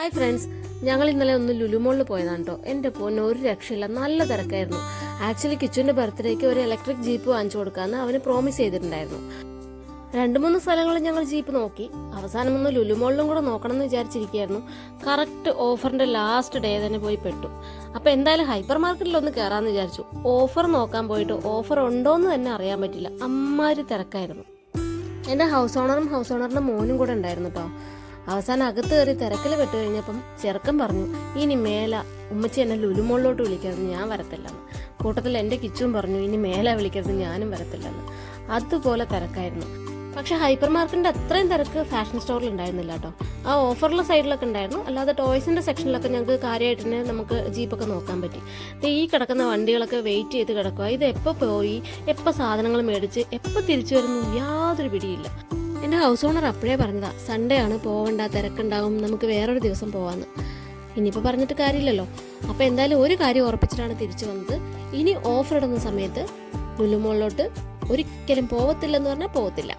Hi friends ഞങ്ങൾ ഇന്നലെ ഒന്ന് ലുലുമോളിൽ പോയതാണ് കേട്ടോ എന്റെ പോന് ഒരു രക്ഷയില്ല. നല്ല തിരക്കായിരുന്നു. ആക്ച്വലി കിച്ചുവിന്റെ ബർത്ത്ഡേക്ക് ഒരു ഇലക്ട്രിക് ജീപ്പ് വാങ്ങിച്ചു കൊടുക്കാമെന്ന് അവന് പ്രോമിസ് ചെയ്തിട്ടുണ്ടായിരുന്നു. രണ്ട് മൂന്ന് സ്ഥലങ്ങളിൽ ഞങ്ങൾ ജീപ്പ് നോക്കി. അവസാനം ഒന്ന് ലുലുമോളിലും കൂടെ നോക്കണം എന്ന് വിചാരിച്ചിരിക്കുകയായിരുന്നു. കറക്റ്റ് ഓഫറിന്റെ ലാസ്റ്റ് ഡേ തന്നെ പോയി പെട്ടു. അപ്പോൾ എന്തായാലും ഹൈപ്പർ മാർക്കറ്റിൽ ഒന്ന് കയറാമെന്ന് വിചാരിച്ചു. ഓഫർ നോക്കാൻ പോയിട്ട് ഓഫർ ഉണ്ടോ എന്ന് തന്നെ അറിയാൻ പറ്റില്ല. അമ്മാതിരി തിരക്കായിരുന്നു. എന്റെ ഹൗസ് ഓണറും ഹൗസ് ഓണറിന്റെ മോനും കൂടെ ഉണ്ടായിരുന്നു കേട്ടോ അവസാനം അകത്ത് കയറി തിരക്കിൽ പെട്ട് കഴിഞ്ഞപ്പം ചെറുക്കൻ പറഞ്ഞു ഇനി മേല. ഉമ്മച്ചി എന്നെ ലുലുമോളിലോട്ട് വിളിക്കരുത് ഞാൻ വരത്തില്ലെന്ന്. കൂട്ടത്തിൽ എന്റെ കിച്ചും പറഞ്ഞു ഇനി മേല വിളിക്കരുത് ഞാനും വരത്തില്ലെന്ന്. അതുപോലെ തിരക്കായിരുന്നു. പക്ഷെ ഹൈപ്പർ മാർക്കറ്റിന്റെ അത്രയും തിരക്ക് ഫാഷൻ സ്റ്റോറിൽ ഉണ്ടായിരുന്നില്ല കേട്ടോ. ആ ഓഫറുള്ള സൈഡിലൊക്കെ ഉണ്ടായിരുന്നു. അല്ലാതെ ടോയ്സിന്റെ സെക്ഷനിലൊക്കെ ഞങ്ങൾക്ക് കാര്യമായിട്ട് തന്നെ നമുക്ക് ജീപ്പൊക്കെ നോക്കാൻ പറ്റി. ഈ കിടക്കുന്ന വണ്ടികളൊക്കെ വെയിറ്റ് ചെയ്ത് കിടക്കുക ഇത് എപ്പോൾ പോയി? എപ്പോൾ സാധനങ്ങൾ മേടിച്ച്? എപ്പോൾ തിരിച്ചു വരുന്നു? യാതൊരു പിടിയില്ല. എന്റെ ഹൗസ് ഓണർ അപ്പോഴേ പറഞ്ഞതാ സൺഡേ ആണ് പോവണ്ട തിരക്കുണ്ടാവും നമുക്ക് വേറൊരു ദിവസം പോവാന്ന്. ഇനിയിപ്പോൾ പറഞ്ഞിട്ട് കാര്യമില്ലല്ലോ. അപ്പോൾ എന്തായാലും ഒരു കാര്യം ഉറപ്പിച്ചിട്ടാണ് തിരിച്ചു വന്നത്. ഇനി ഓഫർ ഇടുന്ന സമയത്ത് ലുലുമോളിലോട്ട് ഒരിക്കലും പോവത്തില്ലെന്ന് പറഞ്ഞാൽ പോവത്തില്ല.